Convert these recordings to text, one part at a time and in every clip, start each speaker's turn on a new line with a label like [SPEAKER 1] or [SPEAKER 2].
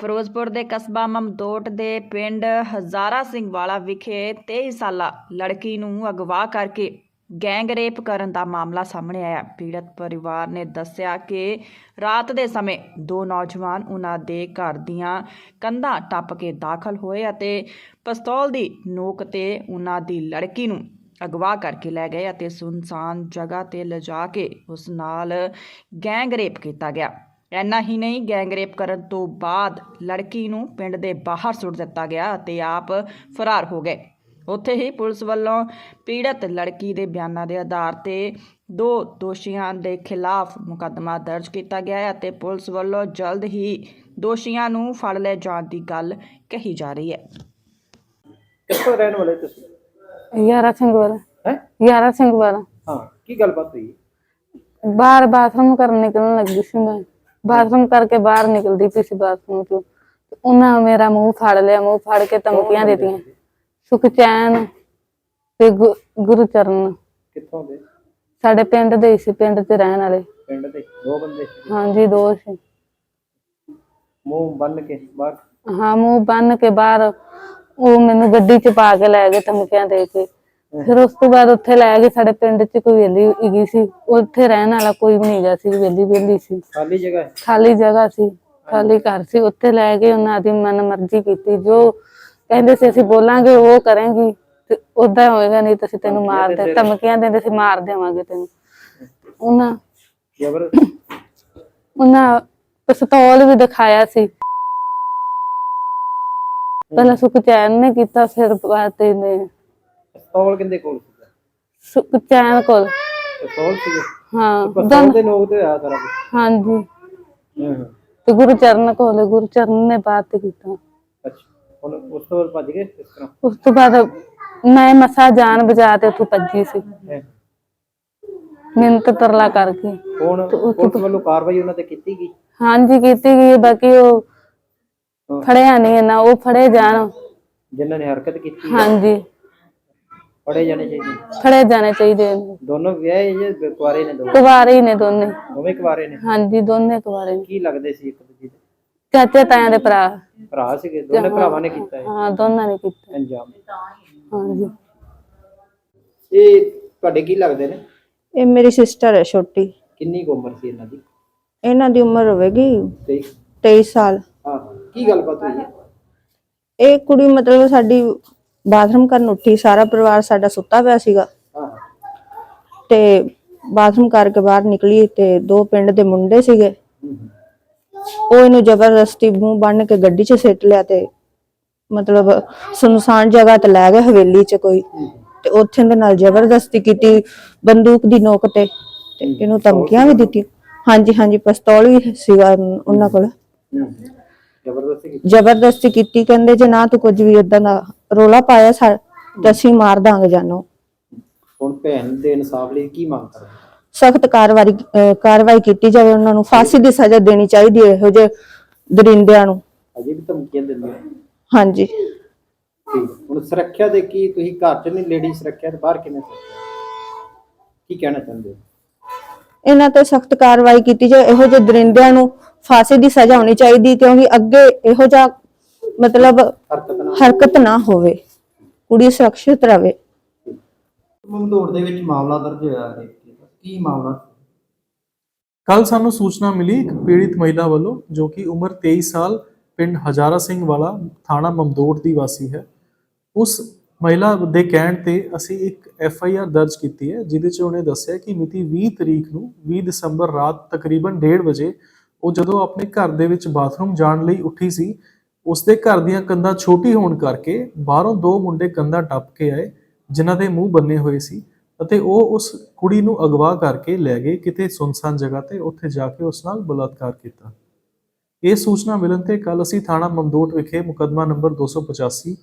[SPEAKER 1] ਫਿਰੋਜ਼ਪੁਰ ਦੇ ਕਸਬਾ ਮਮਦੋਟ ਦੇ ਪਿੰਡ ਹਜ਼ਾਰਾ ਸਿੰਘ ਵਾਲਾ ਵਿਖੇ 23 ਸਾਲਾ ਲੜਕੀ ਨੂੰ ਅਗਵਾ ਕਰਕੇ ਗੈਂਗ ਰੇਪ ਕਰਨ ਦਾ ਮਾਮਲਾ ਸਾਹਮਣੇ ਆਇਆ। ਪੀੜਤ ਪਰਿਵਾਰ ਨੇ ਦੱਸਿਆ ਕਿ ਰਾਤ ਦੇ ਸਮੇਂ ਦੋ ਨੌਜਵਾਨ ਉਹਨਾਂ ਦੇ ਘਰ ਦੀਆਂ ਕੰਧਾਂ ਟੱਪ ਕੇ ਦਾਖਲ ਹੋਏ ਅਤੇ ਪਿਸਤੌਲ ਦੀ ਨੋਕ ਤੇ ਉਹਨਾਂ ਦੀ ਲੜਕੀ ਨੂੰ ਅਗਵਾ ਕਰਕੇ ਲੈ ਗਏ ਅਤੇ ਸੁਨਸਾਨ ਜਗ੍ਹਾ ਤੇ ਲਿਜਾ ਕੇ ਉਸ ਨਾਲ ਗੈਂਗ ਰੇਪ ਕੀਤਾ ਗਿਆ। ਇੰਨਾ ਹੀ ਨਹੀਂ ਗੈਂਗ ਰੇਪ ਕਰਨ ਤੋਂ ਬਾਅਦ ਲੜਕੀ ਨੂੰ ਪਿੰਡ ਦੇ ਬਾਹਰ ਸੁੱਟ ਦਿੱਤਾ ਗਿਆ ਅਤੇ ਆਪ ਫਰਾਰ ਹੋ ਗਏ। ਉੱਥੇ ਹੀ ਪੁਲਿਸ ਵੱਲੋਂ ਪੀੜਤ ਲੜਕੀ ਦੇ ਬਿਆਨਾਂ ਦੇ ਆਧਾਰ ਤੇ ਦੋ ਦੋਸ਼ੀਆਂ ਦੇ ਖਿਲਾਫ ਮੁਕੱਦਮਾ ਦਰਜ ਕੀਤਾ ਗਿਆ ਹੈ ਅਤੇ ਪੁਲਿਸ ਵੱਲੋਂ ਜਲਦ ਹੀ ਦੋਸ਼ੀਆਂ ਨੂੰ ਫੜ ਲਏ ਜਾਣ ਦੀ ਗੱਲ ਕਹੀ ਜਾ ਰਹੀ ਹੈ।
[SPEAKER 2] ਕਿੱਥੋਂ ਰਹਿਣ ਵਾਲੇ ਤੁਸੀਂ?
[SPEAKER 3] ਯਾਰਾ ਸਿੰਘ ਵਾਲਾ
[SPEAKER 2] ਹੈ?
[SPEAKER 3] ਯਾਰਾ ਸਿੰਘ ਵਾਲਾ
[SPEAKER 2] ਹਾਂ ਕੀ ਗੱਲਬਾਤ ਹੋਈ?
[SPEAKER 3] ਬਾਹਰ ਬਾਥਰੂਮ ਕਰਨ ਨਿਕਲਣ ਲੱਗੀ ਸੀ ਮੈਂ। ਬਾਥਰੂਮ ਕਰਕੇ ਬਾਹਰ ਨਿਕਲਦੀ ਪਈ ਸੀ ਬਾਥਰੂਮ ਤੋਂ ਤੇ ਉਹਨਾਂ ਮੇਰਾ ਮੂੰਹ ਫੜ ਲਿਆ ਮੂੰਹ ਫੜ ਕੇ ਧਮਕੀਆਂ ਦਿੱਤੀਆਂ। ਸੁਖਚੈਨ ਤੇ ਗੁ- ਗੁਰਚਰਨ।
[SPEAKER 2] ਕਿੱਥੋਂ ਦੇ?
[SPEAKER 3] ਸਾਡੇ ਪਿੰਡ ਦੇ ਹੀ ਸੀ ਪਿੰਡ 'ਚ ਰਹਿਣ ਵਾਲੇ।
[SPEAKER 2] ਪਿੰਡ ਦੇ ਦੋ ਬੰਦੇ ਸੀ।
[SPEAKER 3] ਹਾਂਜੀ ਦੋ ਸੀ।
[SPEAKER 2] ਮੂੰਹ ਬੰਨ ਕੇ ਬਾਹਰ?
[SPEAKER 3] ਹਾਂ ਮੂੰਹ ਬੰਨ ਕੇ ਬਾਹਰ। ਉਹ ਮੈਨੂੰ ਗੱਡੀ 'ਚ ਪਾ ਕੇ ਲੈ ਗਏ ਧਮਕੀਆਂ ਦੇ ਕੇ। ਫਿਰ ਉਸ ਤੋਂ ਬਾਅਦ ਉੱਥੇ ਲੈ ਗਏ ਸਾਡੇ ਪਿੰਡ 'ਚ ਕੋਈ ਵੇਲੀ ਹੈਗੀ ਸੀ। ਉੱਥੇ ਰਹਿਣ ਵਾਲਾ ਕੋਈ ਵੀ ਨਹੀਂ ਗਿਆ ਸੀ ਵੇਲੀ ਵੇਲੀ ਸੀ।
[SPEAKER 2] ਖਾਲੀ ਜਗ੍ਹਾ ਹੈ
[SPEAKER 3] ਖਾਲੀ ਜਗ੍ਹਾ ਸੀ ਖਾਲੀ ਘਰ ਸੀ। ਉੱਥੇ ਲੈ ਕੇ ਉਹਨਾਂ ਦੀ ਮਨ ਮਰਜ਼ੀ ਕੀਤੀ। ਜੋ ਕਹਿੰਦੇ ਸੀ ਅਸੀਂ ਬੋਲਾਂਗੇ ਉਹ ਕਰਾਂਗੀ। ਤੇ ਉਦਾਂ ਹੋਏਗਾ ਨਹੀਂ ਤਾਂ ਅਸੀਂ ਤੈਨੂੰ ਮਾਰ ਦੇ ਧਮਕੀਆਂ ਦਿੰਦੇ ਸੀ ਮਾਰ ਦੇਵਾਂਗੇ ਤੈਨੂੰ। ਉਹਨਾਂ
[SPEAKER 2] ਜਬਰ।
[SPEAKER 3] ਉਹਨਾਂ ਪਿਸਤੌਲ ਵੀ ਦਿਖਾਇਆ ਸੀ। ਪਹਿਲਾਂ ਸੁਖਚੈਨ ਨੇ ਕੀਤਾ ਫਿਰ ਬਾਅਦ ਤੇ ਨੇ
[SPEAKER 2] ਪਿਸਤੌਲ ਕਿੰਦੇ ਕੋਲ ਸੀਗਾ?
[SPEAKER 3] ਸੁਖਚੈਨ ਕੋਲ।
[SPEAKER 2] ਪਿਸਤੌਲ ਸੀਗੇ?
[SPEAKER 3] ਹਾਂ
[SPEAKER 2] ਪਿਸਤੌਲ ਦੇ ਨੋਕ ਤੇ ਹੋਇਆ ਸਾਰਾ ਕੁਝ
[SPEAKER 3] ਹਾਂਜੀ।
[SPEAKER 2] ਹਾਂ
[SPEAKER 3] ਤੇ ਗੁਰਚਰਨ ਕੋਲ ਗੁਰਚਰਨ ਨੇ ਬਾਤ ਕੀਤਾ।
[SPEAKER 2] ਅੱਛਾ ਹੁਣ ਉਸ ਤੋਂ ਬਾਅਦ ਭੱਜ ਗਏ ਇਸ ਤਰ੍ਹਾਂ?
[SPEAKER 3] ਉਸ ਤੋਂ ਬਾਅਦ ਮੈਂ ਮਸਾ ਜਾਨ ਬਚਾ ਤੇ ਉੱਥੋਂ ਭੱਜੀ ਸੀ।
[SPEAKER 2] ਹੈਂ।
[SPEAKER 3] ਮਿੰਤ ਤਰਲਾ ਕਰਕੇ।
[SPEAKER 2] ਹੁਣ ਪੁਲਿਸ ਵੱਲੋਂ ਕਾਰਵਾਈ ਉਹਨਾਂ ਤੇ ਕੀਤੀ ਗਈ?
[SPEAKER 3] ਹਾਂਜੀ ਕੀਤੀ ਗਈ ਬਾਕੀ ਉਹ
[SPEAKER 2] ਹਾਂ।
[SPEAKER 3] ਫੜਿਆ ਨਹੀਂ ਨਾ ਉਹ ਫੜੇ ਜਾਣ।
[SPEAKER 2] ਜਿਨ੍ਹਾਂ ਨੇ ਹਰਕਤ ਕੀਤੀ
[SPEAKER 3] ਹਾਂਜੀ।
[SPEAKER 2] ਫੜੇ ਜਾਣੇ ਚਾਹੀਦੇ?
[SPEAKER 3] ਫੜੇ ਜਾਣੇ ਚਾਹੀਦੇ ਨੇ
[SPEAKER 2] ਦੋਨੋਂ ਵਿਆਹੇ ਜੇ ਕੁਆਰੇ ਨੇ ਦੋ
[SPEAKER 3] ਕੁਵਾਰੇ ਹੀ ਨੇ ਦੋਨੇ।
[SPEAKER 2] ਦੋਵੇਂ ਕੁਆਰੇ ਨੇ?
[SPEAKER 3] ਹਾਂਜੀ ਦੋਨੇ ਕੁਵਾਰੇ ਨੇ।
[SPEAKER 2] ਕੀ ਲੱਗਦੇ ਸੀ ਇੱਕ ਦੂਜੇ ਦੇ?
[SPEAKER 3] ਚਾਚੇ ਤਾਇਆਂ ਦੇ ਭਰਾ।
[SPEAKER 2] ਭਰਾ ਸੀਗੇ ਦੋਨੇ ਭਰਾਵਾਂ ਨੇ ਕੀਤਾ ਇਹ?
[SPEAKER 3] ਹਾਂ ਦੋਨਾਂ ਨੇ ਕੀਤਾ।
[SPEAKER 2] ਅੰਜਾਮ।
[SPEAKER 3] ਹਾਂਜੀ।
[SPEAKER 2] ਇਹ ਤੁਹਾਡੇ ਕੀ ਲੱਗਦੇ ਨੇ?
[SPEAKER 4] ਇਹ ਮੇਰੀ ਸਿਸਟਰ ਹੈ ਛੋਟੀ।
[SPEAKER 2] ਕਿੰਨੀ ਕੁ ਉਮਰ ਸੀ ਇਹਨਾਂ ਦੀ?
[SPEAKER 4] ਇਹਨਾਂ ਦੀ ਉਮਰ ਹੋਵੇਗੀ
[SPEAKER 2] ਤੇ
[SPEAKER 4] 23 ਸਾਲ।
[SPEAKER 2] ਹਾਂ। ਕੀ ਗੱਲਬਾਤ ਹੋਈ ਹੈ?
[SPEAKER 4] ਇਹ ਕੁੜੀ ਮਤਲਬ ਸਾਡੀ ਬਾਥਰੂਮ ਕਰਨ ਉੱਠੀ, ਸਾਰਾ ਪਰਿਵਾਰ ਸਾਡਾ ਸੁੱਤਾ ਪਿਆ ਸੀਗਾ। ਤੇ ਬਾਥਰੂਮ ਕਰਕੇ ਬਾਹਰ ਨਿਕਲੀ ਤੇ ਦੋ ਪਿੰਡ ਦੇ ਮੁੰਡੇ ਸੀਗੇ। ਉਹ ਇਹਨੂੰ ਜ਼ਬਰਦਸਤੀ ਮੂੰਹ ਬੰਨ ਕੇ ਗੱਡੀ 'ਚ ਸਿੱਟ ਲਿਆ ਤੇ ਮਤਲਬ ਸੁਨਸਾਨ ਜਗ੍ਹਾ ਤੇ ਲੈ ਗਏ ਹਵੇਲੀ 'ਚ ਕੋਈ। ਤੇ ਉੱਥੇ ਦੇ ਨਾਲ ਜ਼ਬਰਦਸਤੀ ਕੀਤੀ ਬੰਦੂਕ ਦੀ ਨੋਕ ਤੇ ਤੇ ਇਹਨੂੰ ਧਮਕੀਆਂ ਵੀ ਦਿੱਤੀਆਂ। ਹਾਂਜੀ ਹਾਂਜੀ, ਪਿਸਤੌਲ ਵੀ ਸੀਗਾ ਉਹਨਾਂ ਕੋਲ।
[SPEAKER 2] ਜ਼ਬਰਦਸਤੀ ਕੀਤੀ?
[SPEAKER 4] ਜ਼ਬਰਦਸਤੀ ਕੀਤੀ ਕਹਿੰਦੇ ਜੇ ਨਾ ਤੂੰ ਕੁਝ ਵੀ ਇਦਾਂ ਦਾ ਰੋਲਾ ਪਾਇਆ ਸਾ ਤੇ ਅਸੀਂ ਮਾਰ ਦਾਂਗੇ ਜਾਨੋ।
[SPEAKER 2] ਹੁਣ ਭੈਣ ਦੇ ਇਨਸਾਫ ਲਈ ਕੀ ਮੰਗ ਕਰਦੇ?
[SPEAKER 4] ਸਖਤ ਕਾਰਵਾਈ ਅਹ ਕਾਰਵਾਈ ਕੀਤੀ ਜਾਵੇ ਉਹਨਾਂ ਨੂੰ ਫਾਂਸੀ ਦੀ ਸਜ਼ਾ ਦੇਣੀ ਚਾਹੀਦੀ ਹੈ ਇਹੋ ਜਿਹੇ ਦਰਿੰਦਿਆਂ ਨੂੰ।
[SPEAKER 2] ਅਜੇ ਵੀ ਧਮਕੀਆਂ ਦਿੰਦੇ ਹੋ?
[SPEAKER 4] ਹਾਂਜੀ।
[SPEAKER 2] ਠੀਕ ਹੁਣ ਸੁਰੱਖਿਆ ਦੇ ਕੀ ਤੁਸੀਂ ਘਰ ਚ ਨਹੀਂ ਲੇਡੀ ਸੁਰੱਖਿਆ ਤੇ ਬਾਹਰ ਕਿਵੇਂ ਸੁਰੱਖਿਆ? ਕੀ ਕਹਿਣਾ ਚਾਹੁੰਦੇ ਹੋ?
[SPEAKER 4] ਇਹਨਾਂ ਤੇ ਸਖਤ ਕਾਰਵਾਈ ਕੀਤੀ ਜਾਵੇ ਇਹੋ ਜਿਹੇ ਦਰਿੰਦਿਆਂ ਨੂੰ ਫਾਂਸੀ ਦੀ ਸਜ਼ਾ ਹੋਣੀ ਚਾਹੀਦੀ ਕਿਉਂਕਿ ਅੱਗੇ ਇਹੋ ਜਿਹਾ ਮਤਲਬ
[SPEAKER 2] ਹਰਕਤ
[SPEAKER 4] ਨਾ ਹੋਵੇ ਕੁੜੀ ਸੁਰੱਖਿਅਤ ਰਵੇ।
[SPEAKER 2] ਮਮਦੋੜ ਦੇ ਵਿੱਚ ਮਾਮਲਾ ਦਰਜ ਹੋਇਆ ਹੈ ਕੀ। ਮਾਮਲਾ
[SPEAKER 5] ਕੱਲ ਸਾਨੂੰ ਸੂਚਨਾ ਮਿਲੀ ਇੱਕ ਪੀੜਿਤ ਮਹਿਲਾ ਵੱਲੋਂ ਜੋ ਕਿ ਉਮਰ 23 ਸਾਲ ਪਿੰਡ ਹਜ਼ਾਰਾ ਸਿੰਘ ਵਾਲਾ ਥਾਣਾ ਮਮਦੋਟ ਦੀ ਵਾਸੀ ਹੈ। ਉਸ ਮਹਿਲਾ ਦੇ ਕਹਿਣ ਤੇ ਅਸੀਂ ਇੱਕ ਐਫ ਆਈ ਆਰ ਦਰਜ ਕੀਤੀ ਹੈ, ਜਿਹਦੇ 'ਚ ਉਹਨੇ ਦੱਸਿਆ ਕਿ ਮਿਤੀ 20 ਤਰੀਕ ਨੂੰ 20 ਦਸੰਬਰ ਰਾਤ ਤਕਰੀਬਨ 1:30 ਵਜੇ ਉਹ ਜਦੋਂ ਆਪਣੇ ਘਰ ਦੇ ਵਿੱਚ ਬਾਥਰੂਮ ਜਾਣ ਲਈ ਉੱਠੀ ਸੀ, ਉਸਦੇ ਘਰ ਦੀਆਂ ਕੰਧਾਂ ਛੋਟੀ ਹੋਣ ਕਰਕੇ ਬਾਹਰੋਂ ਦੋ ਮੁੰਡੇ ਕੰਧਾਂ ਟੱਪ ਕੇ ਆਏ, ਜਿਨ੍ਹਾਂ ਦੇ ਮੂੰਹ ਬੰਨੇ ਹੋਏ ਸੀ ਅਤੇ ਉਹ ਉਸ ਕੁੜੀ ਨੂੰ ਅਗਵਾ ਕਰਕੇ ਲੈ ਗਏ ਕਿਤੇ ਸੁਨਸਾਨ ਜਗ੍ਹਾ ਤੇ, ਉੱਥੇ ਜਾ ਕੇ ਉਸ ਨਾਲ ਬਲਾਤਕਾਰ ਕੀਤਾ। ਇਹ ਸੂਚਨਾ ਮਿਲਣ ਤੇ ਕੱਲ ਅਸੀਂ ਥਾਣਾ ਮਮਦੋਟ ਵਿਖੇ ਮੁਕੱਦਮਾ ਨੰਬਰ 285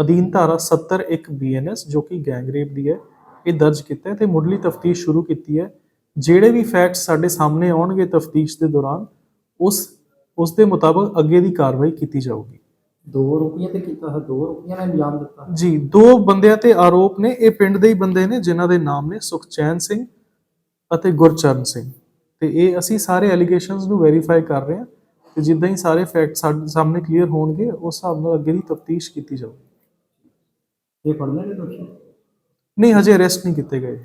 [SPEAKER 5] ਅਧੀਨ ਧਾਰਾ 70 1 ਬੀਐਨਐਸ ਜੋ ਕਿ ਗੈਂਗ ਰੇਪ ਦੀ ਹੈ ਇਹ ਦਰਜ ਕੀਤਾ ਹੈ ਤੇ ਮੁੱਢਲੀ ਤਫਤੀਸ਼ ਸ਼ੁਰੂ ਕੀਤੀ ਹੈ। ਜਿਹੜੇ ਵੀ ਫੈਕਟਸ ਸਾਡੇ ਸਾਹਮਣੇ ਆਉਣਗੇ ਤਫਤੀਸ਼ ਦੇ ਦੌਰਾਨ ਉਸ ਉਸ ਦੇ ਮੁਤਾਬਕ ਅੱਗੇ ਦੀ ਕਾਰਵਾਈ ਕੀਤੀ ਜਾਊਗੀ।
[SPEAKER 2] ਦੋ ਰੁਪਈਆਂ ਤੇ ਕੀਤਾ ਹੈ ਦੋ ਰੁਪਈਆਂ ਨੇ ਅੰਜਾਮ ਦਿੱਤਾ।
[SPEAKER 5] ਜੀ ਦੋ ਬੰਦਿਆਂ ਤੇ ਆਰੋਪ ਨੇ ਇਹ ਪਿੰਡ ਦੇ ਹੀ ਬੰਦੇ ਨੇ ਜਿਨ੍ਹਾਂ ਦੇ ਨਾਮ ਨੇ ਸੁਖਚੈਨ ਸਿੰਘ ਅਤੇ ਗੁਰਚਰਨ ਸਿੰਘ। ਤੇ ਇਹ ਅਸੀਂ ਸਾਰੇ ਐਲੀਗੇਸ਼ਨਸ ਨੂੰ ਵੈਰੀਫਾਈ ਕਰ ਰਹੇ ਹਾਂ ਤੇ ਜਿੱਦਾਂ ਹੀ ਸਾਰੇ ਫੈਕਟ ਸਾਡੇ ਸਾਹਮਣੇ ਕਲੀਅਰ ਹੋਣਗੇ ਉਸ ਹਿਸਾਬ ਨਾਲ ਅੱਗੇ ਦੀ ਤਫਤੀਸ਼ ਕੀਤੀ ਜਾਊਗੀ।
[SPEAKER 2] ਇਹ ਪੜਨਾ ਨੇ ਦੋਸ਼ੀ?
[SPEAKER 5] ਨਹੀਂ ਹਜੇ ਅਰੈਸਟ ਨਹੀਂ ਕੀਤੇ ਗਏ।